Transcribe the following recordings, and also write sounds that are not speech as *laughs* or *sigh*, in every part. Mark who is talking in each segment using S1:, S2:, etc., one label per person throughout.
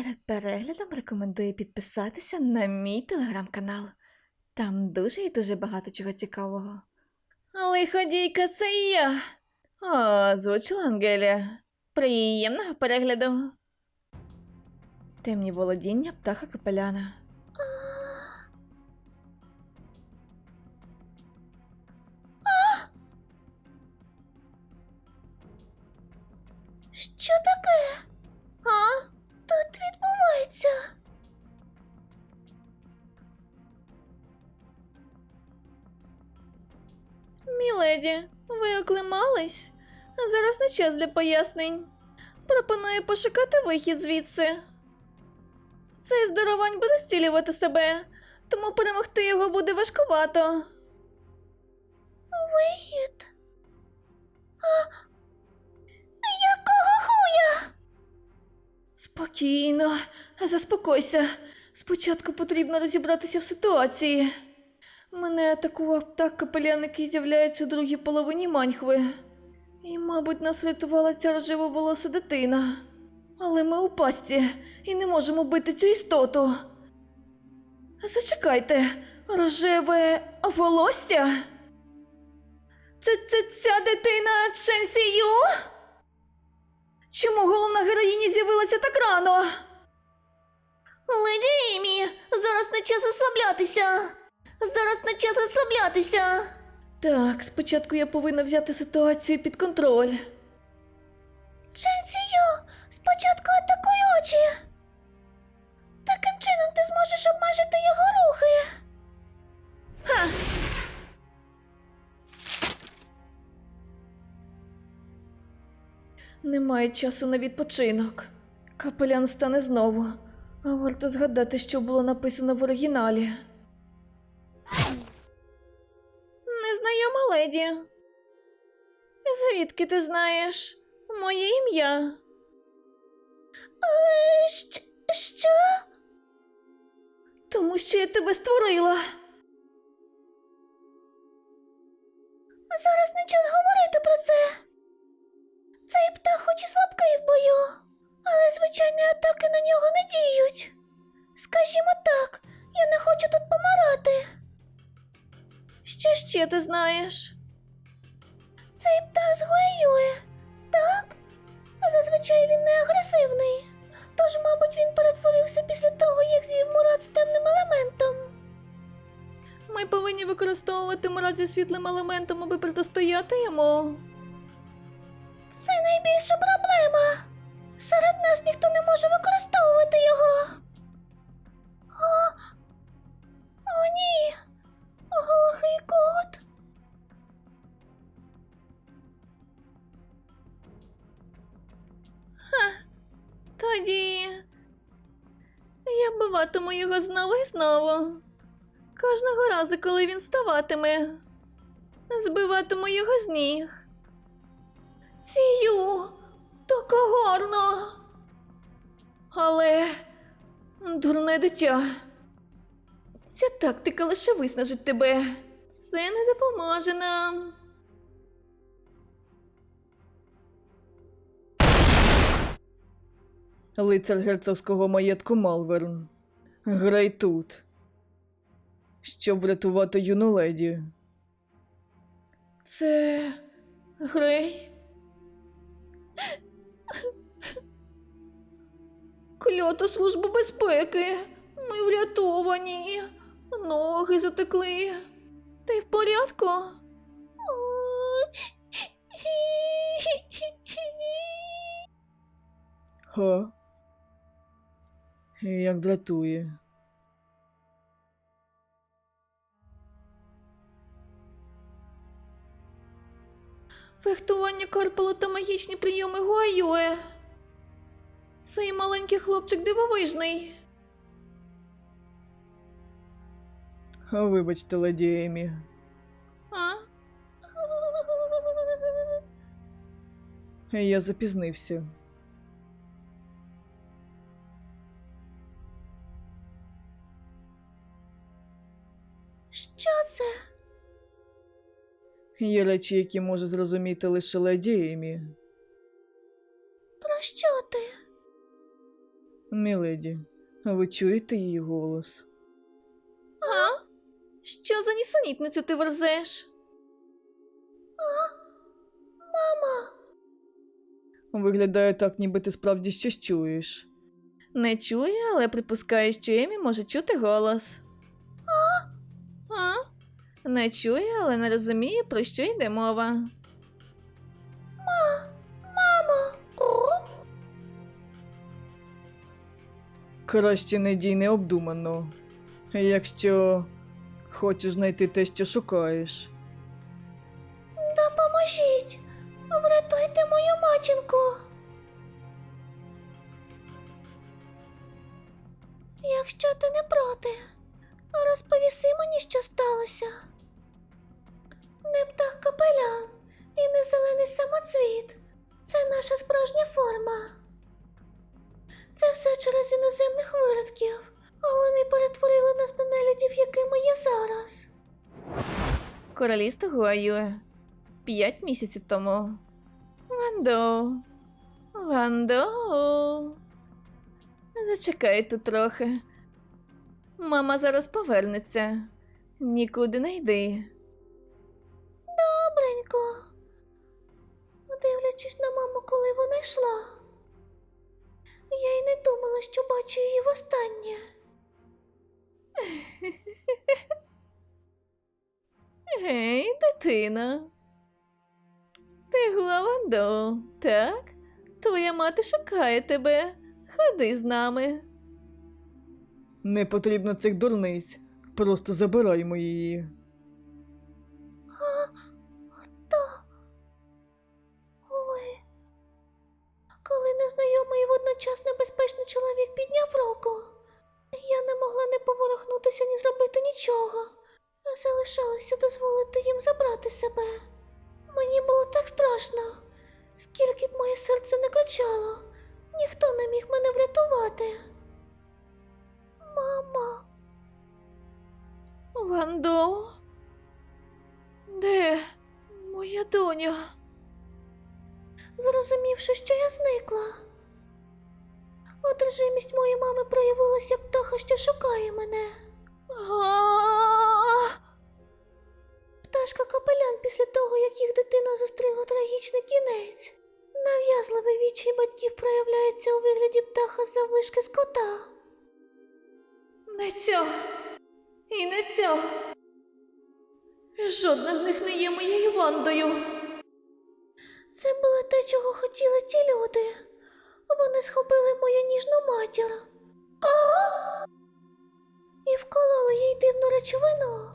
S1: Перед переглядом рекомендую підписатися на мій телеграм-канал. Там дуже і дуже багато чого цікавого. Лиходійка, це я. О, звучила Ангелія. Приємного перегляду. Темні володіння птаха капеляна.
S2: Що таке?
S1: Міледі, ви оклимались? Зараз не час для пояснень. Пропоную пошукати вихід звідси. Цей здоровань буде стілювати себе, тому перемогти його буде важкувато.
S2: Вихід. А якого хуя?
S1: Спокійно, заспокойся. Спочатку потрібно розібратися в ситуації. Мене атакував птах капелян, який з'являється у другій половині маньхви. І, мабуть, нас врятувала ця рожевоволоса дитина. Але ми у пасті і не можемо бити цю істоту. Зачекайте, рожеве волосся? Це, це ця дитина Чен Сію? Чому головна героїня з'явилася так рано?
S2: Леді Емі, зараз не час розслаблятися. Зараз не час розслаблятися.
S1: Так, спочатку я повинна взяти ситуацію під контроль.
S2: Ченсію, спочатку атакуй очі. Таким чином ти зможеш обмежити його рухи.
S1: Ха! Немає часу на відпочинок. Капелян стане знову. А варто згадати, що було написано в оригіналі. Звідки ти знаєш моє ім'я?
S2: Щ- що?
S1: Тому що я тебе створила.
S2: Зараз не час говорити про це. Цей птах хоч і слабкий в бою, але звичайні атаки на нього не діють. Скажімо так, я не хочу тут помирати.
S1: Що ще ти знаєш?
S2: Птах згоює, так? Зазвичай він не агресивний. Тож, мабуть, він перетворився після того, як з'їв мурат з темним елементом.
S1: Ми повинні використовувати мрак зі світлим елементом, аби протистояти йому.
S2: Це найбільша проблема. Серед нас ніхто не може використовувати його.
S1: Я його знову і знову. Кожного разу, коли він ставатиме, збиватиму його з ніг. Сію, так гарно. Але дурне дитя. Ця тактика лише виснажить тебе. Це не допоможе нам. Лицар герцогського маєтку Малверн. Грай тут. Щоб врятувати юну леді. Це. Грей? Клята служба безпеки. Ми врятовані. Ноги затекли. Ти в порядку? Ха? Як дратує. Фехтування карпало та магічні прийоми Гуайоe. Цей маленький хлопчик дивовижний. Вибачте, леді Емі. А? Я запізнився. Є речі, які може зрозуміти лише леді Емі.
S2: Про що ти?
S3: Міледі, ви чуєте її голос?
S4: А? Що за нісенітницю ти верзеш? А?
S1: Мама,
S3: Виглядає так, ніби ти справді щось чуєш.
S4: Не чує, але припускає, що Емі може чути голос. А? А? Не чує, але не розуміє, про що йде мова.
S1: Ма, мамо.
S3: Краще не дій необдумано. Якщо хочеш знайти те, що шукаєш.
S1: Допоможіть! Врятуйте мою матінку. Якщо ти не проти, розповіси мені, що сталося. Не птах капелян і не зелений самоцвіт. Це наша справжня форма. Це все через іноземних виродків, а вони перетворили нас на нелюдів, якими є зараз.
S4: Королівство Гуаюе. П'ять місяців тому. Вандо. Вандо. Зачекай тут трохи. Мама зараз повернеться. Нікуди не йди.
S1: Добренько. Дивлячись на маму, коли вона йшла. Я й не думала, що бачу її востаннє.
S4: Гей, дитина. Ти Гуавандо, так? Твоя мати шукає тебе. Ходи з нами.
S3: Не потрібно цих дурниць. Просто забираймо її.
S1: Водночас небезпечний чоловік підняв руку, я не могла не поворухнутися, ні зробити нічого. Залишалося дозволити їм забрати себе. Мені було так страшно. Скільки б моє серце не кричало, ніхто не міг мене врятувати. Мама.
S4: Вандо. Де моя доня?
S1: зрозумівши, що я зникла. Одержимість моєї мами проявилася як птаха, що шукає мене. Пташка капелян після того, як їх дитина зустріла трагічний кінець. Нав'язливий відчай батьків проявляється у вигляді птаха за вишки скота.
S4: Не ця. І не ця. Жодна з них не є моєю Вандою.
S1: Це було те, чого хотіли ті люди. Вони схопили мою ніжну матір. А! І вкололи їй дивну речовину.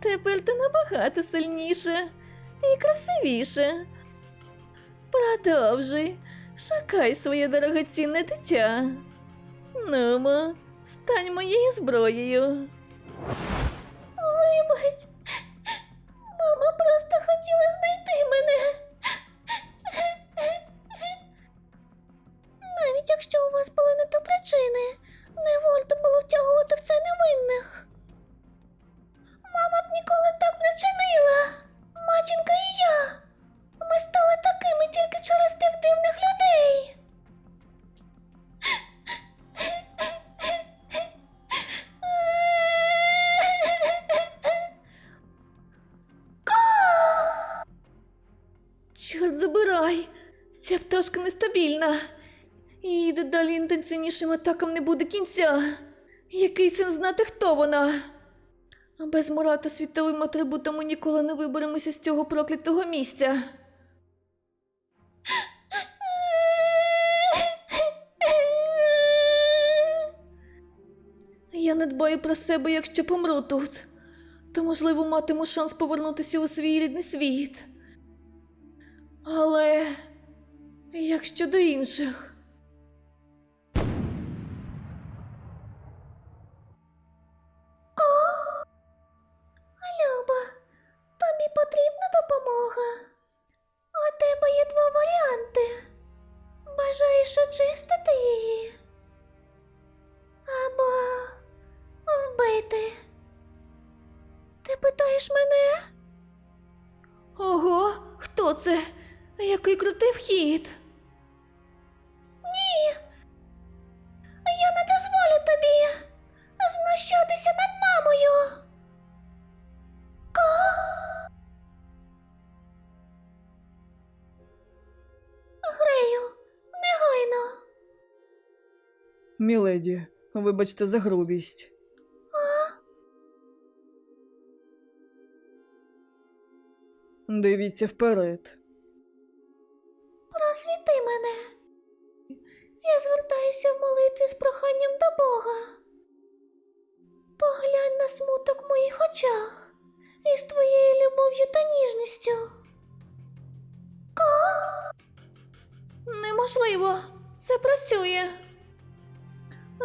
S1: *laughs*
S4: Тепер ти набагато сильніше і красивіше. Продовжуй, шукай своє дорогоцінне дитя. Нумо, стань моєю зброєю.
S1: Вибач,
S4: Чорт забирай! Ця пташка нестабільна. І дедалі інтенсивнішим атакам не буде кінця. Який сенс знати, хто вона? Без Мурата світовим атрибутом ми ніколи не виберемося з цього проклятого місця. Я не дбаю про себе, якщо помру тут. То, можливо, матиму шанс повернутися у свій рідний світ. Але як щодо інших?
S1: Люба, тобі потрібна допомога. У тебе є два варіанти. Бажаєш очистити її? Або вбити. Ти питаєш мене?
S5: Ого, хто це? Який крутий вхід.
S1: Ні. Я не дозволю тобі знущатися над мамою. Грею, негайно.
S3: Міледі, вибачте за грубість. Дивіться вперед.
S1: Просвіти мене. Я звертаюся в молитві з проханням до Бога. Поглянь на смуток в моїх очах із твоєю любов'ю та ніжністю.
S5: Неможливо, це працює.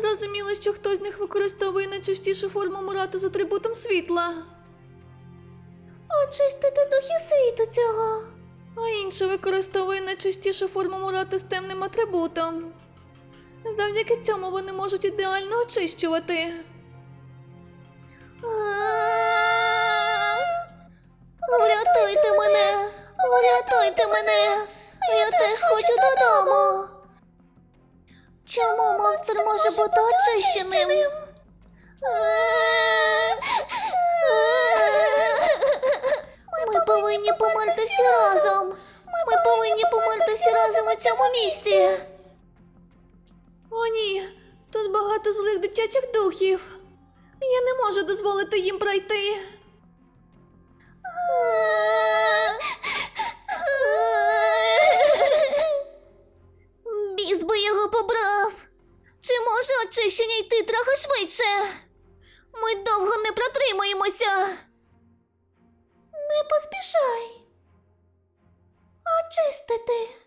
S5: Зрозуміло, що хтось з них використовує найчастішу форму мурата з атрибутом світла,
S1: Очистити духів світу цього.
S5: А інша використовує найчастішу форму мурата з темним атрибутом. Завдяки цьому вони можуть ідеально очищувати.
S1: Врятуйте мене! Врятуйте мене! Я теж хочу додому. Чому монстр може бути очищеним? Повинні помертися разом. Ми повинні помертися разом у цьому місці.
S5: О, ні, тут багато злих дитячих духів. Я не можу дозволити їм пройти.
S1: Біс би його побрав. Чи може очищення йти трохи швидше? Ми довго не протримаємося. Не поспішай. Очистити.